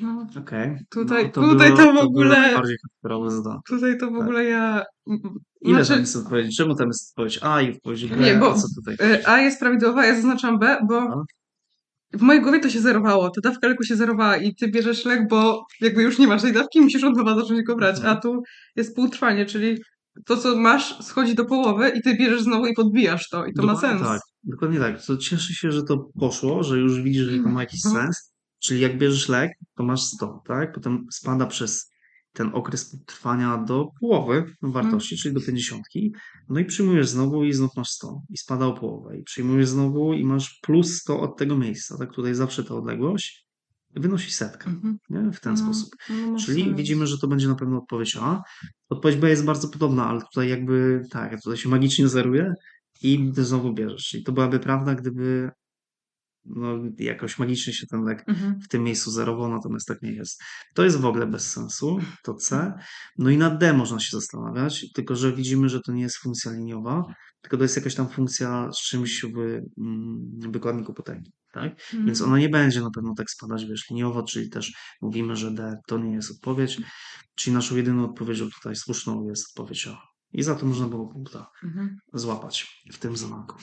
No, Okej. Tutaj- no, tutaj to w było ogóle- bardziej hardkorowe zadanie. tutaj to w ogóle ja... Ile znaczy, tam jest odpowiedzi? Czemu tam jest odpowiedź A i odpowiedź B? Nie, bo- A co tutaj? y, A jest prawidłowa, ja zaznaczam B, bo w mojej głowie to się zerowało. Ta dawka leku się zerowała i ty bierzesz lek, bo jakby już nie masz tej dawki, musisz od nowa zacząć go brać. Mhm. A tu jest półtrwanie, czyli to, co masz, schodzi do połowy i ty bierzesz znowu i podbijasz to. I to ma Dokładnie sens. Tak, dokładnie tak. To cieszę się, że to poszło, że już widzisz, że to ma jakiś Mhm. sens. Czyli jak bierzesz lek, to masz 100, tak? Potem spada przez ten okres trwania do połowy wartości, czyli do 50. No i przyjmujesz znowu i znów masz 100. I spada o połowę. I przyjmujesz znowu i masz plus 100 od tego miejsca. Tak? Tutaj zawsze ta odległość wynosi setkę. Mhm. Nie? W ten No, sposób. no, ma Czyli widzimy, że to będzie na pewno odpowiedź A. Odpowiedź B jest bardzo podobna, ale tutaj jakby tak, tutaj się magicznie zeruje i znowu bierzesz. Czyli to byłaby prawda, gdyby no, jakoś magicznie się ten lek Mhm. w tym miejscu zerował, natomiast tak nie jest. To jest w ogóle bez sensu, to C. No i na D można się zastanawiać, tylko że widzimy, że to nie jest funkcja liniowa, tylko to jest jakaś tam funkcja z czymś w mm, wykładniku potęgi. Tak? Więc Mhm. ona nie będzie na pewno tak spadać, wiesz, liniowo, czyli też mówimy, że D to nie jest odpowiedź, czyli naszą jedyną odpowiedzią tutaj słuszną jest odpowiedź A. I za to można było punkta Mhm. złapać w tym zadanku.